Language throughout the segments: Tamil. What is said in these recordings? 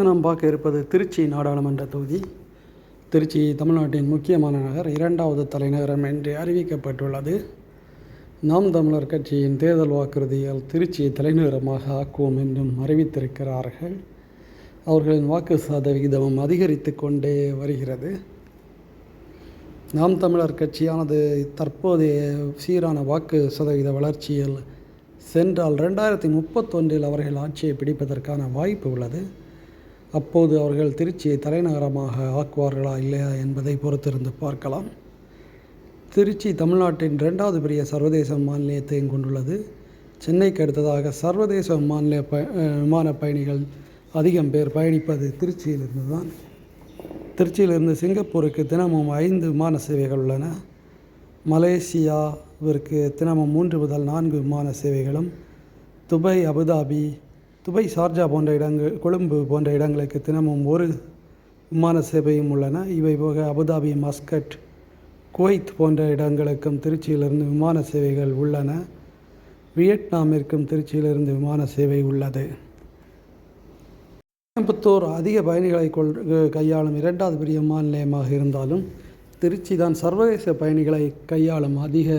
நாம் பார்க்க இருப்பது திருச்சி நாடாளுமன்ற தொகுதி. திருச்சி தமிழ்நாட்டின் முக்கியமான நகர் இரண்டாவது தலைநகரம் என்று அறிவிக்கப்பட்டுள்ளது. நாம் தமிழர் கட்சியின் தேர்தல் வாக்குறுதியால் திருச்சியை தலைநகரமாக ஆக்குவோம் என்றும் அறிவித்திருக்கிறார்கள். அவர்களின் வாக்கு சதவிகிதமும் அதிகரித்து கொண்டே வருகிறது. நாம் தமிழர் கட்சியானது தற்போதைய சீரான வாக்கு சதவீத வளர்ச்சியில் சென்றால் ரெண்டாயிரத்தி முப்பத்தொன்றில் அவர்கள் ஆட்சியை பிடிப்பதற்கான வாய்ப்பு உள்ளது. அப்போது அவர்கள் திருச்சியை தலைநகரமாக ஆக்குவார்களா இல்லையா என்பதை பொறுத்திருந்து பார்க்கலாம். திருச்சி தமிழ்நாட்டின் இரண்டாவது பெரிய சர்வதேச மாநிலத்தையும் கொண்டுள்ளது. சென்னைக்கு அடுத்ததாக சர்வதேச விமான ப விமான பயணிகள் அதிகம் பேர் பயணிப்பது திருச்சியிலிருந்து தான் திருச்சியிலிருந்து சிங்கப்பூருக்கு தினமும் ஐந்து விமான சேவைகள் உள்ளன. மலேசியாவிற்கு தினமும் மூன்று முதல் நான்கு விமான சேவைகளும் துபை அபுதாபி துபாய் சார்ஜா போன்ற இடங்கள் கொழும்பு போன்ற இடங்களுக்கு தினமும் ஒரு விமான சேவையும் உள்ளன. இவை போக அபுதாபி மஸ்கட் குவைத் போன்ற இடங்களுக்கும் திருச்சியிலிருந்து விமான சேவைகள் உள்ளன. வியட்நாமிற்கும் திருச்சியிலிருந்து விமான சேவை உள்ளது. கோயம்புத்தூர் அதிக பயணிகளை கொள் கையாளும் இரண்டாவது பெரிய விமான நிலையமாக இருந்தாலும் திருச்சி தான் சர்வதேச பயணிகளை கையாளும் அதிக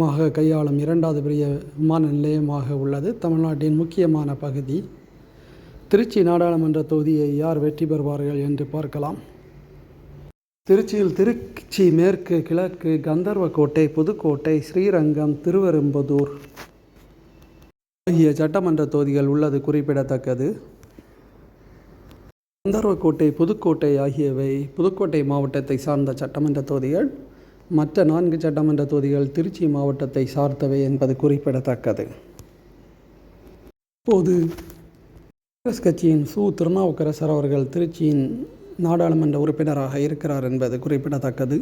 மாக கையாளும் இரண்டாவது பெரிய விமான நிலையமாக உள்ளது. தமிழ்நாட்டின் முக்கியமான பகுதி. திருச்சி நாடாளுமன்ற தொகுதியை யார் வெற்றி பெறுவார்கள் என்று பார்க்கலாம். திருச்சியில் திருச்சி மேற்கு கிழக்கு கந்தர்வக்கோட்டை புதுக்கோட்டை ஸ்ரீரங்கம் திருவெரும்புதூர் ஆகிய சட்டமன்ற தொகுதிகள் உள்ளது குறிப்பிடத்தக்கது. கந்தர்வக்கோட்டை புதுக்கோட்டை ஆகியவை புதுக்கோட்டை மாவட்டத்தை சார்ந்த சட்டமன்ற தொகுதிகள். மற்ற நான்கு சட்டமன்ற தொகுதிகள் திருச்சி மாவட்டத்தை சார்ந்தவை என்பது குறிப்பிடத்தக்கது. இப்போது காங்கிரஸ் கட்சியின் சு. திருநாவுக்கரசர் அவர்கள் திருச்சியின் நாடாளுமன்ற உறுப்பினராக இருக்கிறார் என்பது குறிப்பிடத்தக்கது.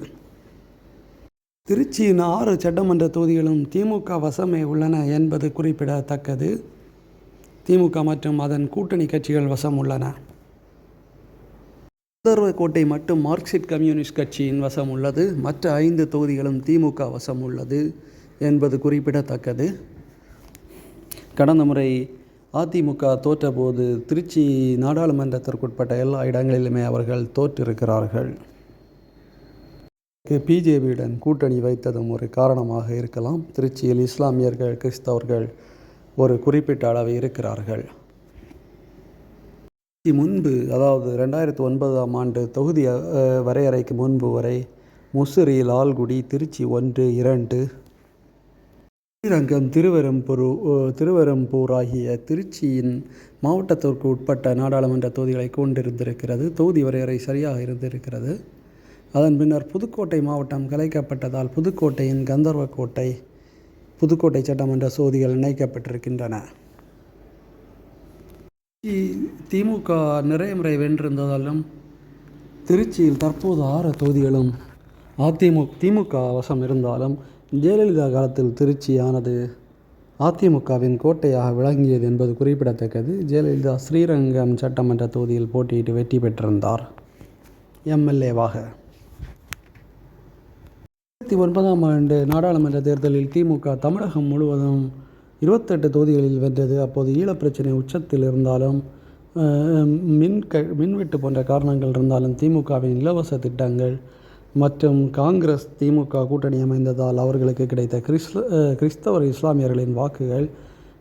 திருச்சியின் ஆறு சட்டமன்ற தொகுதிகளும் திமுக வசமே உள்ளன என்பது குறிப்பிடத்தக்கது. திமுக மற்றும் அதன் கூட்டணி கட்சிகள் வசம் உள்ளன. கோட்டை மட்டும் மார்க்சிஸ்ட் கம்யூனிஸ்ட் கட்சியின் வசம் உள்ளது. மற்ற ஐந்து தொகுதிகளும் திமுக வசம் உள்ளது என்பது குறிப்பிடத்தக்கது. கடந்த முறை அதிமுக தோற்றபோது திருச்சி நாடாளுமன்றத்திற்குட்பட்ட எல்லா இடங்களிலுமே அவர்கள் தோற்றிருக்கிறார்கள். பிஜேபியுடன் கூட்டணி வைத்ததும் ஒரு காரணமாக இருக்கலாம். திருச்சியில் இஸ்லாமியர்கள் கிறிஸ்தவர்கள் ஒரு குறிப்பிட்ட அளவு இருக்கிறார்கள். முன்பு அதாவது ரெண்டாயிரத்து ஒன்பதாம் ஆண்டு தொகுதி வரையறைக்கு முன்பு வரை முசிறி லால்குடி திருச்சி ஒன்று இரண்டு. ஸ்ரீரங்கம் திருவெரும்பூர் திருவெரும்பூர் ஆகிய திருச்சியின் மாவட்டத்திற்கு உட்பட்ட நாடாளுமன்ற தொகுதிகளை கொண்டிருந்திருக்கிறது. தொகுதி வரையறை சரியாக இருந்திருக்கிறது. அதன் பின்னர் புதுக்கோட்டை மாவட்டம் கலைக்கப்பட்டதால் புதுக்கோட்டையின் கந்தர்வக்கோட்டை புதுக்கோட்டை சட்டமன்ற தொகுதிகள் இணைக்கப்பட்டிருக்கின்றன. திமுக நிறைய முறை வென்றிருந்ததாலும் திருச்சியில் தற்போது ஆறு தொகுதிகளும் அதிமுக திமுக வசம் இருந்தாலும் ஜெயலலிதா காலத்தில் திருச்சியானது அதிமுகவின் கோட்டையாக விளங்கியது என்பது குறிப்பிடத்தக்கது. ஜெயலலிதா ஸ்ரீரங்கம் சட்டமன்ற தொகுதியில் போட்டியிட்டு வெற்றி பெற்றிருந்தார். எம்எல்ஏவாக ரெண்டாயிரத்தி ஒன்பதாம் ஆண்டு நாடாளுமன்ற தேர்தலில் திமுக தமிழகம் முழுவதும் இருபத்தெட்டு தொகுதிகளில் வென்றது. அப்போது ஈழப்பிரச்சனை உச்சத்தில் இருந்தாலும் மின் க மின்வெட்டு போன்ற காரணங்கள் இருந்தாலும் திமுகவின் இலவச திட்டங்கள் மற்றும் காங்கிரஸ் திமுக கூட்டணி அமைந்ததால் அவர்களுக்கு கிடைத்த கிறிஸ்ல கிறிஸ்தவர் இஸ்லாமியர்களின் வாக்குகள்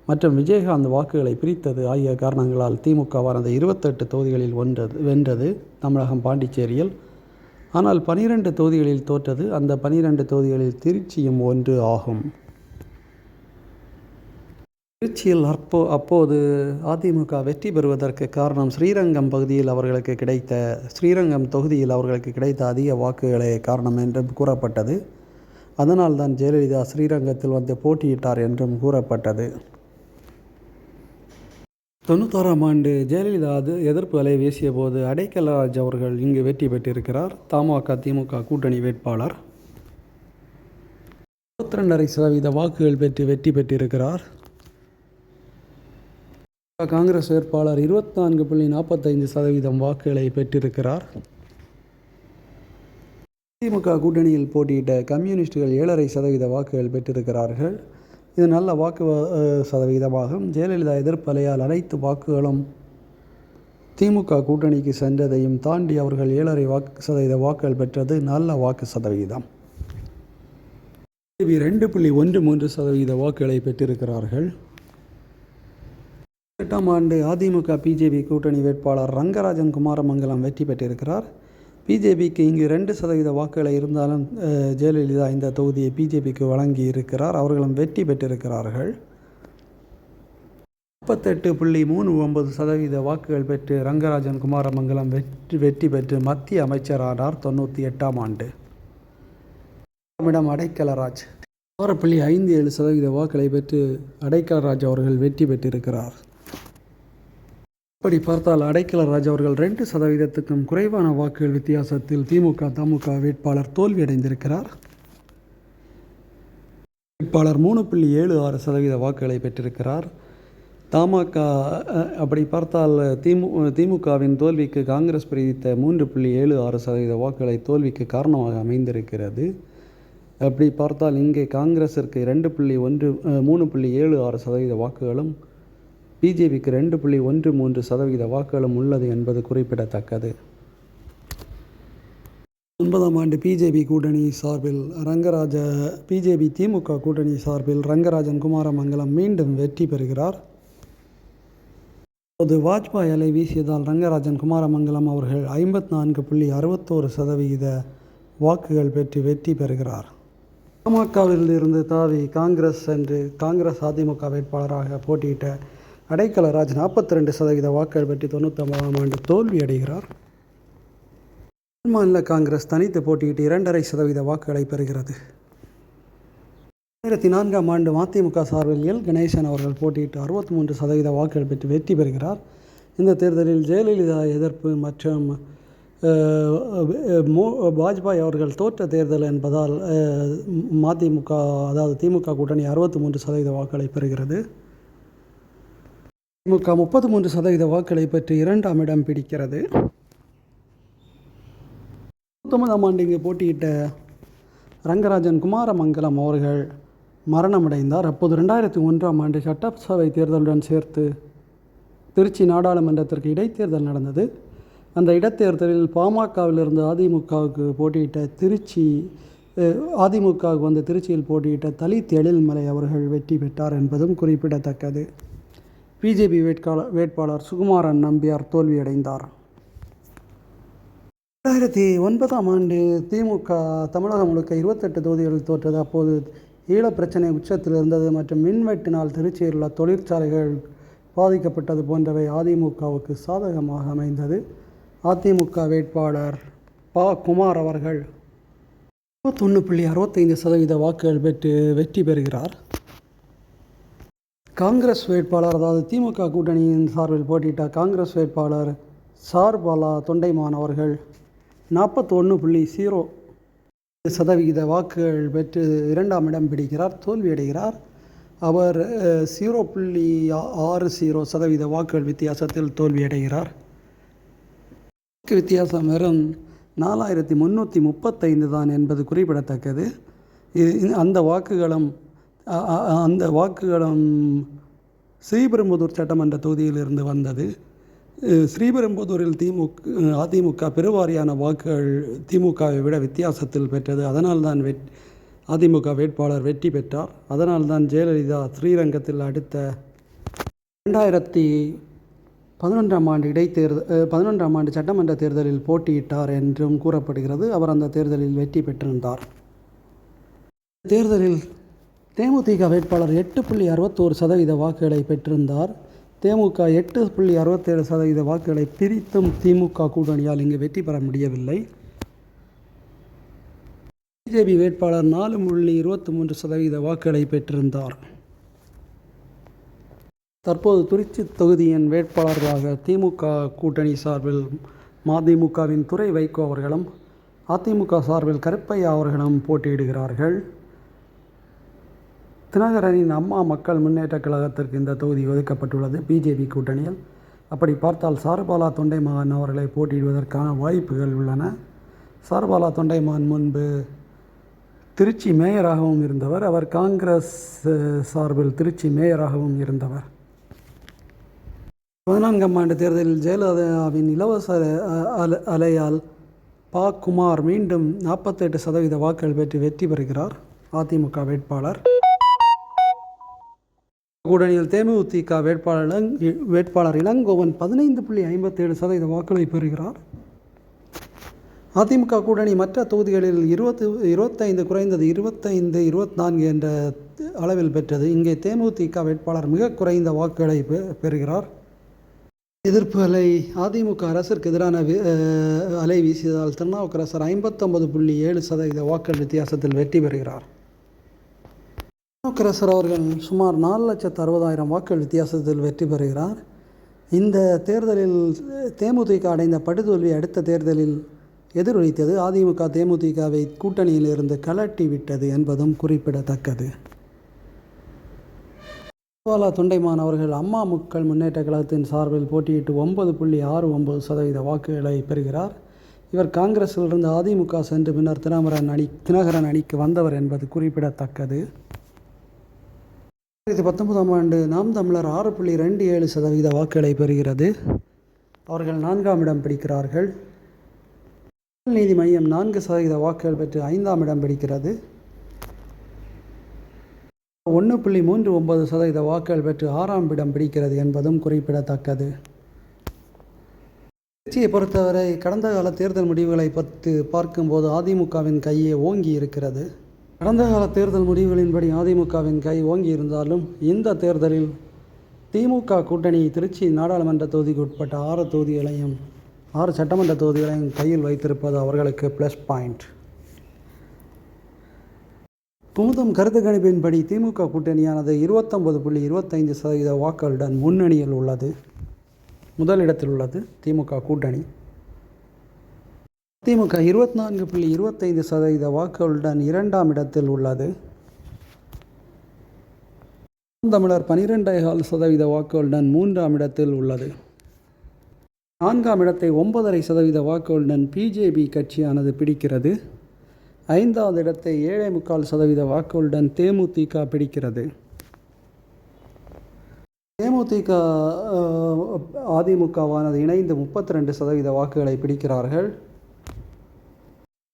மற்றும் விஜயகாந்த் வாக்குகளை பிரித்தது ஆகிய காரணங்களால் திமுகவானது இருபத்தெட்டு தொகுதிகளில் ஒன்றது வென்றது தமிழகம் பாண்டிச்சேரியில். ஆனால் பனிரெண்டு தொகுதிகளில் தோற்றது. அந்த பனிரெண்டு தொகுதிகளில் திருச்சியும் ஒன்று ஆகும். திருச்சியில் அப்போ அப்போது அதிமுக வெற்றி பெறுவதற்கு காரணம் ஸ்ரீரங்கம் பகுதியில் அவர்களுக்கு கிடைத்த ஸ்ரீரங்கம் தொகுதியில் அவர்களுக்கு கிடைத்த அதிக வாக்குகளே காரணம் என்றும் கூறப்பட்டது. அதனால் தான் ஜெயலலிதா ஸ்ரீரங்கத்தில் வந்து போட்டியிட்டார் என்றும் கூறப்பட்டது. தொண்ணூத்தாறாம் ஆண்டு ஜெயலலிதா அது எதிர்ப்பு அலை வீசிய போது அடைக்கலராஜ் அவர்கள் இங்கு வெற்றி பெற்றிருக்கிறார். தமாக திமுக கூட்டணி வேட்பாளர். இருபத்தி ரெண்டரை சதவீத வாக்குகள் பெற்று வெற்றி பெற்றிருக்கிறார். காங்கிரஸ் வேட்பாளர் இருபத்தி புள்ளி நாற்பத்தைந்து சதவீதம் வாக்குகளை பெற்றிருக்கிறார். திமுக கூட்டணியில் போட்டியிட்ட கம்யூனிஸ்டுகள் ஏழரை சதவீத வாக்குகள் பெற்றிருக்கிறார்கள். இது நல்ல வாக்கு சதவீதமாகும். ஜெயலலிதா எதிர்ப்பலையால் அனைத்து வாக்குகளும் திமுக கூட்டணிக்கு சென்றதையும் தாண்டி அவர்கள் ஏழரை வாக்கு சதவீத வாக்குகள் பெற்றது நல்ல வாக்கு சதவிகிதம் பிஜேபி ரெண்டு புள்ளி ஒன்று மூன்று சதவீத வாக்குகளை பெற்றிருக்கிறார்கள். எட்டாம் ஆண்டு அதிமுக பிஜேபி கூட்டணி வேட்பாளர் ரங்கராஜன் குமாரமங்கலம் வெற்றி பெற்றிருக்கிறார். பிஜேபிக்கு இங்கு ரெண்டு சதவீத வாக்குகளை இருந்தாலும் ஜெயலலிதா இந்த தொகுதியை பிஜேபிக்கு வழங்கி இருக்கிறார். அவர்களும் வெற்றி பெற்றிருக்கிறார்கள். முப்பத்தெட்டு புள்ளி மூணு ஒன்பது சதவீத வாக்குகள் பெற்று ரங்கராஜன் குமாரமங்கலம் வெற்றி வெற்றி பெற்று மத்திய அமைச்சரானார் தொண்ணூற்றி எட்டாம் ஆண்டு. இடம் அடைக்கலராஜ். ஆறு புள்ளி ஐந்து ஏழு சதவீத வாக்குகளை பெற்று அடைக்கலராஜ் அவர்கள் வெற்றி பெற்றிருக்கிறார். அப்படி பார்த்தால் அடைக்கலராஜ் அவர்கள் ரெண்டு சதவீதத்துக்கும் குறைவான வாக்குகள் வித்தியாசத்தில் திமுக தமுக வேட்பாளர் தோல்வியடைந்திருக்கிறார். வேட்பாளர் மூணு புள்ளி ஏழு ஆறு சதவீத வாக்குகளை பெற்றிருக்கிறார். தமாக அப்படி பார்த்தால் திமு திமுகவின் தோல்விக்கு காங்கிரஸ் பிரதித்த மூன்று புள்ளி ஏழு ஆறு சதவீத வாக்குகளை தோல்விக்கு காரணமாக அமைந்திருக்கிறது. அப்படி பார்த்தால் இங்கே காங்கிரஸிற்கு ரெண்டு புள்ளி ஒன்று மூணு புள்ளி ஏழு ஆறு சதவீத வாக்குகளும் பிஜேபிக்கு ரெண்டு புள்ளி ஒன்று மூன்று சதவீத வாக்குகளும் உள்ளது என்பது குறிப்பிடத்தக்கது. ஒன்பதாம் ஆண்டு பிஜேபி கூட்டணி சார்பில் ரங்கராஜ பிஜேபி திமுக கூட்டணி சார்பில் ரங்கராஜன் குமாரமங்கலம் மீண்டும் வெற்றி பெறுகிறார். அப்போது வாஜ்பாய் அலை வீசியதால் ரங்கராஜன் குமாரமங்கலம் அவர்கள் ஐம்பத்தி நான்கு புள்ளி அறுபத்தோரு சதவிகித வாக்குகள் பெற்று வெற்றி பெறுகிறார். பாமகவில் இருந்து தாவி காங்கிரஸ் சென்று காங்கிரஸ் அதிமுக வேட்பாளராக போட்டியிட்ட அடைக்கலராஜ் நாற்பத்தி ரெண்டு சதவீத வாக்குகள் பெற்று தொண்ணூற்றொம்பதாம் ஆண்டு தோல்வி அடைகிறார். மாநில காங்கிரஸ் தனித்து போட்டியிட்டு இரண்டரை சதவீத வாக்குகளை பெறுகிறது. ரெண்டாயிரத்தி நான்காம் ஆண்டு மதிமுக சார்பில் எல். கணேசன் அவர்கள் போட்டியிட்டு அறுபத்தி மூன்று சதவீத வாக்குகள் பெற்று வெற்றி பெறுகிறார். இந்த தேர்தலில் ஜெயலலிதா எதிர்ப்பு மற்றும் மோ வாஜ்பாய் அவர்கள் தோற்ற தேர்தல் என்பதால் மதிமுக அதாவது திமுக கூட்டணி அறுபத்தி மூன்று சதவீத வாக்குகளை பெறுகிறது. திமுக முப்பத்தி மூன்று சதவீத வாக்களை பெற்று இரண்டாம் இடம் பிடிக்கிறது. பத்தொன்பதாம் ஆண்டு இங்கு போட்டியிட்ட ரங்கராஜன் குமாரமங்கலம் அவர்கள் மரணமடைந்தார். அப்போது ரெண்டாயிரத்தி ஒன்றாம் ஆண்டு சட்டசபை தேர்தலுடன் சேர்த்து திருச்சி நாடாளுமன்றத்திற்கு இடைத்தேர்தல் நடந்தது. அந்த இடைத்தேர்தலில் பாமகவிலிருந்து அதிமுகவுக்கு போட்டியிட்ட திருச்சி அதிமுகவுக்கு வந்து திருச்சியில் போட்டியிட்ட தலித் எழில்மலை அவர்கள் வெற்றி பெற்றார் என்பதும் குறிப்பிடத்தக்கது. பிஜேபி வேட்பாளர் வேட்பாளர் சுகுமாரன் நம்பியார் தோல்வியடைந்தார். ரெண்டாயிரத்தி ஒன்பதாம் ஆண்டு திமுக தமிழகம் முழுக்க இருபத்தெட்டு தொகுதிகளில் தோற்றது. அப்போது ஈழப் பிரச்சனை உச்சத்தில் இருந்தது மற்றும் மின்வெட்டினால் திருச்சியில் உள்ள தொழிற்சாலைகள் பாதிக்கப்பட்டது போன்றவை அதிமுகவுக்கு சாதகமாக அமைந்தது. அதிமுக வேட்பாளர் ப. குமார் அவர்கள் இருபத்தொன்று புள்ளி அறுபத்தைந்து சதவீத வாக்குகள் பெற்று வெற்றி பெறுகிறார். காங்கிரஸ் வேட்பாளர் அதாவது திமுக கூட்டணியின் சார்பில் போட்டியிட்ட காங்கிரஸ் வேட்பாளர் சார்பாலா தொண்டைமான் அவர்கள் நாற்பத்தொன்று புள்ளி ஜீரோ சதவிகித வாக்குகள் பெற்று இரண்டாம் இடம் பிடிக்கிறார் தோல்வியடைகிறார் அவர் ஜீரோ புள்ளி ஆறு ஜீரோ சதவீத வாக்குகள் வித்தியாசத்தில் தோல்வியடைகிறார் வாக்கு வித்தியாசம் வெறும் நாலாயிரத்தி முந்நூற்றி முப்பத்தைந்து தான் என்பது குறிப்பிடத்தக்கது. இது அந்த வாக்குகளும் அந்த வாக்குகளும் ஸ்ரீபெரும்புதூர் சட்டமன்ற தொகுதியிலிருந்து வந்தது. ஸ்ரீபெரும்புதூரில் திமுக அதிமுக பெருவாரியான வாக்குகள் திமுகவை விட வித்தியாசத்தில் பெற்றது. அதனால்தான் வெட் அதிமுக வேட்பாளர் வெற்றி பெற்றார். அதனால்தான் ஜெயலலிதா ஸ்ரீரங்கத்தில் அடுத்த ரெண்டாயிரத்தி பதினொன்றாம் ஆண்டு இடைத்தேர்தல் பதினொன்றாம் ஆண்டு சட்டமன்ற தேர்தலில் போட்டியிட்டார் என்றும் கூறப்படுகிறது. அவர் அந்த தேர்தலில் வெற்றி பெற்றிருந்தார். தேர்தலில் தேமுதிக வேட்பாளர் எட்டு புள்ளி அறுபத்தோரு சதவீத வாக்குகளை பெற்றிருந்தார். தேமுக எட்டு புள்ளி அறுபத்தேழு சதவீத வாக்குகளை பிரித்தும் திமுக கூட்டணியால் இங்கு வெற்றி பெற முடியவில்லை. பிஜேபி வேட்பாளர் நாலு புள்ளி இருபத்தி மூன்று சதவீத வாக்குகளை பெற்றிருந்தார். தற்போது திருச்சி தொகுதியின் வேட்பாளர்களாக திமுக கூட்டணி சார்பில் மதிமுகவின் துறை வைகோ அவர்களும் அதிமுக சார்பில் கருப்பையா அவர்களும் போட்டியிடுகிறார்கள். தினகரனின் அம்மா மக்கள் முன்னேற்ற கழகத்திற்கு இந்த தொகுதி ஒதுக்கப்பட்டுள்ளது. பிஜேபி கூட்டணியில் அப்படி பார்த்தால் சார்பாலா தொண்டைமான் அவர்களை போட்டியிடுவதற்கான வாய்ப்புகள் உள்ளன. சார்பாலா தொண்டைமான் முன்பு திருச்சி மேயராகவும் இருந்தவர் அவர் காங்கிரஸ் சார்பில் திருச்சி மேயராகவும் இருந்தவர். பதினான்காம் ஆண்டு தேர்தலில் ஜெயலலிதாவின் இலவச அல- அலையால் பா. குமார் மீண்டும் நாற்பத்தெட்டு சதவீத வாக்குகள் பெற்று வெற்றி பெறுகிறார். அதிமுக வேட்பாளர் கூட்டணியில் தேமுதிக வேட்பாளர் வேட்பாளர் இளங்கோவன் பதினைந்து புள்ளி ஐம்பத்தேழு சதவீத வாக்குகளை பெறுகிறார். அதிமுக கூட்டணி மற்ற தொகுதிகளில் இருபத்து இருபத்தைந்து குறைந்தது இருபத்தைந்து இருபத்தி என்ற அளவில் பெற்றது. இங்கே தேமுதிக வேட்பாளர் மிக குறைந்த வாக்குகளை பெ- பெறுகிறார். எதிர்ப்பு அலை அதிமுக அரசிற்கு எதிரான அலை வீசியதால் திருநாவுக்கரசர் ஐம்பத்தொன்பது புள்ளி ஏழு சதவீத வாக்குகள் வித்தியாசத்தில் வெற்றி பெறுகிறார். திருநாவுக்கரசர் அவர்கள் சுமார் நாலு லட்சத்து அறுபதாயிரம் வாக்குகள் வித்தியாசத்தில் வெற்றி பெறுகிறார். இந்த தேர்தலில் தேமுதிக அடைந்த படுதோல்வி அடுத்த தேர்தலில் எதிரொலித்தது. அதிமுக தேமுதிகவை கூட்டணியிலிருந்து கலட்டி விட்டது என்பதும் குறிப்பிடத்தக்கது. பாலா தொண்டைமான் அவர்கள் அம்மா மக்கள் முன்னேற்ற கழகத்தின் சார்பில் போட்டியிட்டு ஒன்பது புள்ளி ஆறு ஒன்பது சதவீத வாக்குகளை பெறுகிறார். இவர் காங்கிரஸிலிருந்து அதிமுக சென்று பின்னர் தினமரன் அணி தினகரன் அணிக்கு வந்தவர் என்பது குறிப்பிடத்தக்கது. ரெண்டாயிரத்தி பத்தொன்பதாம் ஆண்டு நாம் தமிழர் ஆறு புள்ளி ரெண்டு ஏழு சதவீத வாக்குகளை பெறுகிறது. அவர்கள் நான்காம் இடம் பிடிக்கிறார்கள். மக்கள் நீதி மையம் நான்கு சதவீத வாக்குகள் பெற்று ஐந்தாம் இடம் பிடிக்கிறது. ஒன்று புள்ளி மூன்று ஒன்பது சதவீத வாக்குகள் பெற்று ஆறாம் இடம் பிடிக்கிறது என்பதும் குறிப்பிடத்தக்கது. கட்சியை பொறுத்தவரை கடந்த கால தேர்தல் முடிவுகளை பற்றி பார்க்கும்போது அதிமுகவின் கையே ஓங்கி இருக்கிறது. கடந்த கால தேர்தல் முடிவுகளின்படி அதிமுகவின் கை ஓங்கி இருந்தாலும் இந்த தேர்தலில் திமுக கூட்டணி திருச்சி நாடாளுமன்ற தொகுதிக்கு உட்பட்ட ஆறு தொகுதிகளையும் ஆறு சட்டமன்ற தொகுதிகளையும் கையில் வைத்திருப்பது அவர்களுக்கு ப்ளஸ் பாயிண்ட் குமுதம் கருத்து கணிப்பின்படி திமுக கூட்டணியானது இருபத்தொம்பது புள்ளி இருபத்தைந்து சதவீத வாக்குகளுடன் முன்னணியில் உள்ளது. முதலிடத்தில் உள்ளது திமுக கூட்டணி. திமுக இருபத்தி நான்கு புள்ளி இருபத்தைந்து சதவீத வாக்குகளுடன் இரண்டாம் இடத்தில் உள்ளது. தமிழர் பனிரெண்டே கால் சதவீத வாக்குகளுடன் மூன்றாம் இடத்தில் உள்ளது. நான்காம் இடத்தை ஒன்பதரை சதவீத வாக்குகளுடன் பிஜேபி கட்சியானது பிடிக்கிறது. ஐந்தாவது இடத்தை ஏழை முக்கால் சதவீத வாக்குகளுடன் தேமுதிக பிடிக்கிறது. தேமுதிக அதிமுகவானது இணைந்து முப்பத்தி ரெண்டு சதவீத வாக்குகளை பிடிக்கிறார்கள்.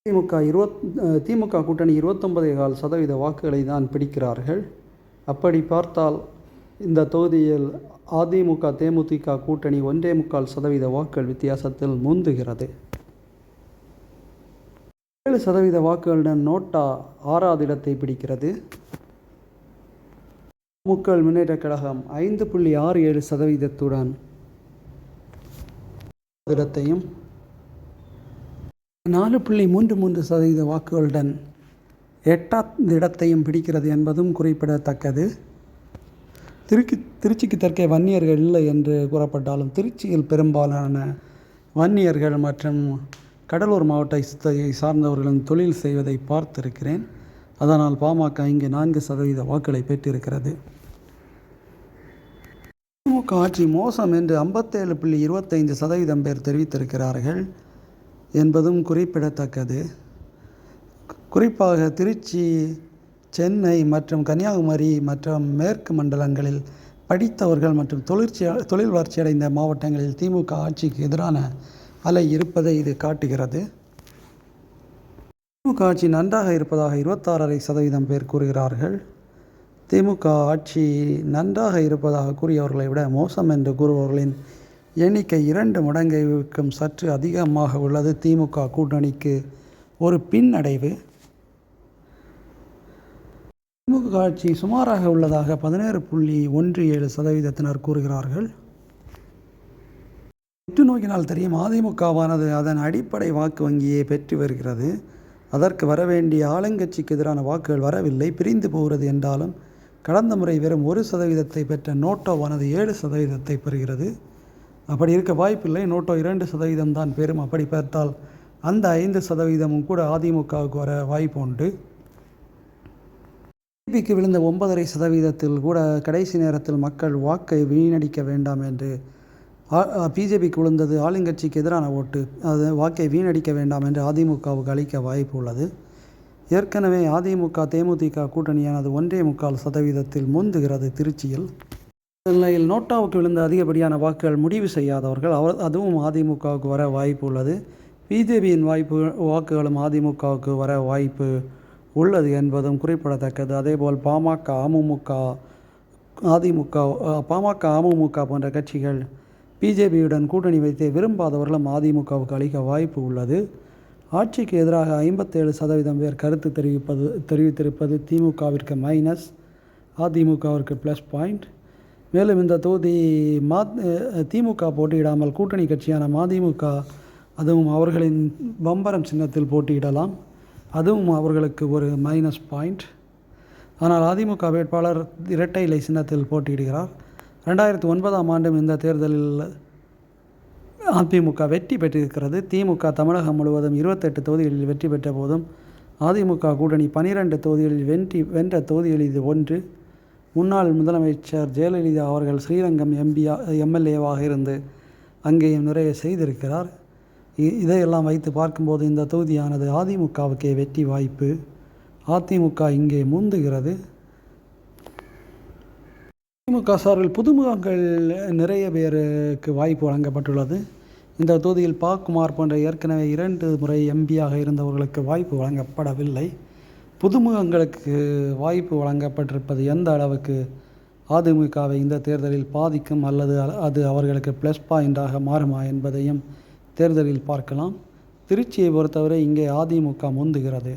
திமுக இருபத் திமுக கூட்டணி இருபத்தொன்பதே கால் சதவீத வாக்குகளை தான் பிடிக்கிறார்கள். அப்படி பார்த்தால் இந்த தொகுதியில் அதிமுக தேமுதிக கூட்டணி ஒன்றே முக்கால் சதவீத வாக்குகள் வித்தியாசத்தில் முந்துகிறது. ஏழு சதவீத வாக்குகளுடன் நோட்டா ஆறாவது இடத்தை பிடிக்கிறது. முக்கள் முன்னேற்ற கழகம் ஐந்து புள்ளி ஆறு ஏழு சதவீதத்துடன் இடத்தையும் நாலு புள்ளி மூன்று மூன்று சதவீத வாக்குகளுடன் எட்டாம் இடத்தையும் பிடிக்கிறது என்பதும் குறிப்பிடத்தக்கது. திருச்சி திருச்சிக்கு தெற்கே வன்னியர்கள் இல்லை என்று கூறப்பட்டாலும் திருச்சியில் பெரும்பாலான வன்னியர்கள் மற்றும் கடலூர் மாவட்டத்தை சார்ந்தவர்களும் தொழில் செய்வதை பார்த்திருக்கிறேன். அதனால் பாமக இங்கு நான்கு சதவீத வாக்குகளை பெற்றிருக்கிறது. திமுக ஆட்சி மோசம் என்று ஐம்பத்தேழு புள்ளி இருபத்தைந்து சதவீதம் பேர் தெரிவித்திருக்கிறார்கள். என்பதும் குறிப்பிடத்தக்கது. குறிப்பாக திருச்சி சென்னை மற்றும் கன்னியாகுமரி மற்றும் மேற்கு மண்டலங்களில் படித்தவர்கள் மற்றும் தொழிற்சி தொழில் வளர்ச்சியடைந்த மாவட்டங்களில் திமுக ஆட்சிக்கு எதிரான அலை இருப்பதை இது காட்டுகிறது. திமுக ஆட்சி நன்றாக இருப்பதாக இருபத்தாறரை சதவீதம் பேர் கூறுகிறார்கள். திமுக ஆட்சி நன்றாக இருப்பதாக கூறியவர்களை விட மோசம் என்று கூறுபவர்களின் எண்ணிக்கை இரண்டு மடங்கைக்கும் சற்று அதிகமாக உள்ளது திமுக கூட்டணிக்கு. ஒரு பின்னடைவு. திமுக ஆட்சி சுமாராக உள்ளதாக பதினேழு புள்ளி ஒன்று ஏழு சதவீதத்தினர் கூறுகிறார்கள். உற்று நோக்கினால் தெரியும் அதிமுகவானது அதன் அடிப்படை வாக்கு வங்கியை பெற்று வருகிறது. அதற்கு வரவேண்டிய ஆளுங்கட்சிக்கு எதிரான வாக்குகள் வரவில்லை பிரிந்து போகிறது என்றாலும் கடந்த முறை வெறும் ஒரு சதவீதத்தை பெற்ற நோட்டோவானது ஏழு சதவீதத்தை பெறுகிறது. அப்படி இருக்க வாய்ப்பில்லை. நோட்டோ இரண்டு சதவீதம் தான் பெறும். அப்படி பார்த்தால் அந்த ஐந்து சதவீதமும் கூட அதிமுகவுக்கு வர வாய்ப்பு உண்டு. பிஜேபிக்கு விழுந்த ஒன்பதரை சதவீதத்தில் கூட கடைசி நேரத்தில் மக்கள் வாக்கை வீணடிக்க வேண்டாம் என்று பிஜேபிக்கு விழுந்தது ஆளுங்கட்சிக்கு எதிரான ஓட்டு. அது வாக்கை வீணடிக்க வேண்டாம் என்று அதிமுகவுக்கு அளிக்க வாய்ப்பு உள்ளது. ஏற்கனவே அதிமுக தேமுதிக கூட்டணியானது ஒன்றே முக்கால் சதவீதத்தில் முந்துகிறது திருச்சியில். நிலையில் நோட்டாவுக்கு விழுந்த அதிகப்படியான வாக்குகள் முடிவு செய்யாதவர்கள் அவர் அதுவும் அதிமுகவுக்கு வர வாய்ப்பு உள்ளது. பிஜேபியின் வாய்ப்பு வாக்குகளும் அதிமுகவுக்கு வர வாய்ப்பு உள்ளது என்பதும் குறிப்பிடத்தக்கது. அதேபோல் பாமக அமமுக அதிமுக பாமக அமமுக போன்ற கட்சிகள் பிஜேபியுடன் கூட்டணி வைத்து விரும்பாதவர்களும் அதிமுகவுக்கு அளிக்க வாய்ப்பு உள்ளது. ஆட்சிக்கு எதிராக ஐம்பத்தேழு சதவீதம் பேர் கருத்து தெரிவிப்பது தெரிவித்திருப்பது திமுகவிற்கு மைனஸ் அதிமுகவிற்கு ப்ளஸ் பாயிண்ட். மேலும் இந்த தொகுதி மா திமுக போட்டியிடாமல் கூட்டணி கட்சியான மதிமுக அதுவும் அவர்களின் பம்பரம் சின்னத்தில் போட்டியிடலாம். அதுவும் அவர்களுக்கு ஒரு மைனஸ் பாயிண்ட் ஆனால் அதிமுக வேட்பாளர் இரட்டை இலை சின்னத்தில் போட்டியிடுகிறார். ரெண்டாயிரத்தி ஒன்பதாம் ஆண்டும் இந்த தேர்தலில் அதிமுக வெற்றி பெற்றிருக்கிறது. திமுக தமிழகம் முழுவதும் இருபத்தெட்டு தொகுதிகளில் வெற்றி பெற்ற போதும் அதிமுக கூட்டணி பனிரெண்டு தொகுதிகளில் வென்றி வென்ற தொகுதிகளில் இது ஒன்று. முன்னாள் முதலமைச்சர் ஜெயலலிதா அவர்கள் ஸ்ரீரங்கம் எம்பியா எம்எல்ஏவாக இருந்து அங்கேயும் நிறைய செய்திருக்கிறார். இ- இதையெல்லாம் வைத்து பார்க்கும்போது இந்த தொகுதியானது அதிமுகவுக்கே வெற்றி வாய்ப்பு. அதிமுக இங்கே முந்துகிறது. திமுக சார்பில் புதுமுகங்கள் நிறைய பேருக்கு வாய்ப்பு வழங்கப்பட்டுள்ளது. இந்த தொகுதியில் பாக்குமார் குமார் போன்ற ஏற்கனவே இரண்டு முறை எம்பியாக இருந்தவர்களுக்கு வாய்ப்பு வழங்கப்படவில்லை. புதுமுகங்களுக்கு வாய்ப்பு வழங்கப்பட்டிருப்பது எந்த அளவுக்கு அதிமுகவை இந்த தேர்தலில் பாதிக்கும் அல்லது அது அவர்களுக்கு ப்ளஸ் பாயிண்டாக மாறுமா என்பதையும் தேர்தலில் பார்க்கலாம். திருச்சியை பொறுத்தவரை இங்கே அதிமுக முந்துகிறது.